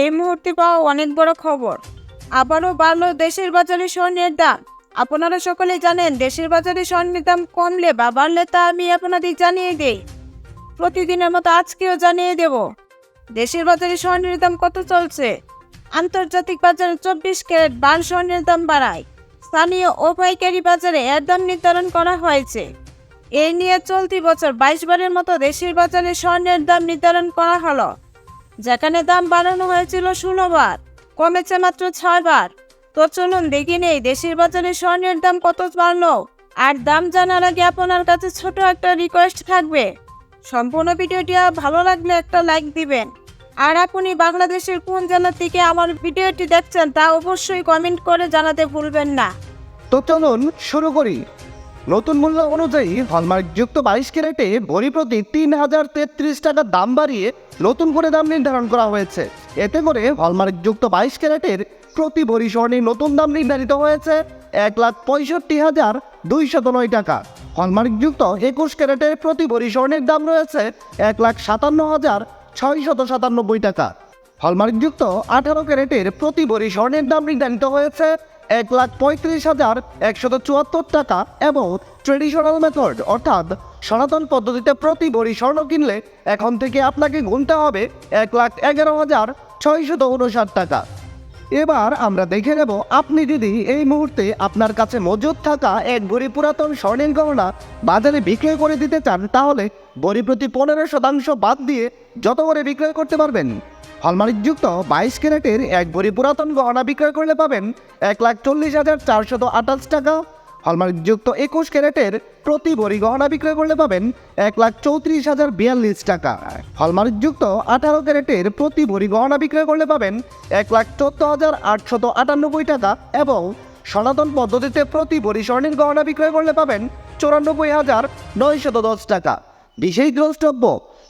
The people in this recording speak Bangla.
এই মুহূর্তে পাওয়া অনেক বড় খবর। আবারও বাড়লো দেশের বাজারে স্বর্ণের দাম। আপনারা সকলেই জানেন, দেশের বাজারে স্বর্ণের দাম কমলে বা বাড়লে তা আমি আপনাদের জানিয়ে দিই। প্রতিদিনের মতো আজকেও জানিয়ে দেব, দেশের বাজারে স্বর্ণের দাম কত চলছে? আন্তর্জাতিক বাজারে চব্বিশ ক্যারেট বাল স্বর্ণের দাম বাড়ায়। স্থানীয় ও পাইকারি বাজারে এর দাম নির্ধারণ করা হয়েছে। এই নিয়ে চলতি বছর বাইশ বারের মতো দেশের বাজারে স্বর্ণের দাম নির্ধারণ করা হলো। যেখানে দাম বাড়ানো হয়েছিল ষোলো বার, কমেছে মাত্র ছয় বার। তো চলুন দেখি নেই দেশের বাজারে স্বর্ণের দাম কত বাড়লো। আর দাম জানার আগে আপনার কাছে ছোট একটা রিকোয়েস্ট থাকবে। সম্পূর্ণ ভিডিওটি ভালো লাগলে একটা লাইক দিবেন। আর আপনি বাংলাদেশের কোন জেলা থেকে আমার ভিডিওটি দেখছেন তা অবশ্যই কমেন্ট করে জানাতে ভুলবেন না। তো চলুন শুরু করি। নতুন মূল্য অনুযায়ী হলমার্কযুক্ত বাইশ ক্যারেটে ভরি প্রতি তিন হাজার তেত্রিশ টাকা দাম বাড়িয়ে নতুন করে দাম নির্ধারণ করা হয়েছে। এতে করে হলমার্কযুক্ত বাইশ ক্যারেটের প্রতি ভরি স্বর্ণের নতুন দাম নির্ধারিত হয়েছে এক লাখ পঁয়ষট্টি হাজার দুইশত নয় টাকা। হলমার্কযুক্ত একুশ ক্যারেটের প্রতি ভরি স্বর্ণের দাম রয়েছে এক লাখ সাতান্ন হাজার ছয়শত সাতানব্বই টাকা। হলমার্কযুক্ত আঠারো ক্যারেটের প্রতি ভরি স্বর্ণের দাম নির্ধারিত হয়েছে এক লাখ পঁয়ত্রিশ হাজার একশত চুয়াত্তর টাকা এবং ট্রেডিশনাল মেথড, অর্থাৎ সনাতন পদ্ধতিতে প্রতি ভরি স্বর্ণ কিনলে এখন থেকে আপনাকে গুনতে হবে এক লাখ এগারো হাজার ছয়শত উনষাট টাকা। এবার আমরা দেখে নেব, আপনি যদি এই মুহূর্তে আপনার কাছে মজুদ থাকা এক ভরি পুরাতন স্বর্ণের গহনা বাজারে বিক্রয় করে দিতে চান, তাহলে ভরি প্রতি পনেরো শতাংশ বাদ দিয়ে যত করে বিক্রয় করতে পারবেন? হলমার্কযুক্ত বাইশ ক্যারেটের এক ভরি পুরাতন গহনা বিক্রয় করলে পাবেন এক লাখ চল্লিশ হাজার চারশত আঠাশ টাকা। হলমার্কযুক্ত একুশ ক্যারেটের প্রতি ভরি গহনা বিক্রয় করলে পাবেন এক লাখ চৌত্রিশ হাজার বিয়াল্লিশ টাকা। হলমার্কযুক্ত আঠারো ক্যারেটের প্রতি ভরি গহনা বিক্রয় করলে পাবেন এক লাখ চোদ্দ হাজার আটশত আটানব্বই টাকা এবং সনাতন পদ্ধতিতে প্রতি ভরি স্বর্ণের গহনা বিক্রয় করলে পাবেন চুরানব্বই হাজার নয়শত দশ টাকা। বিশেষ দ্রষ্টব্য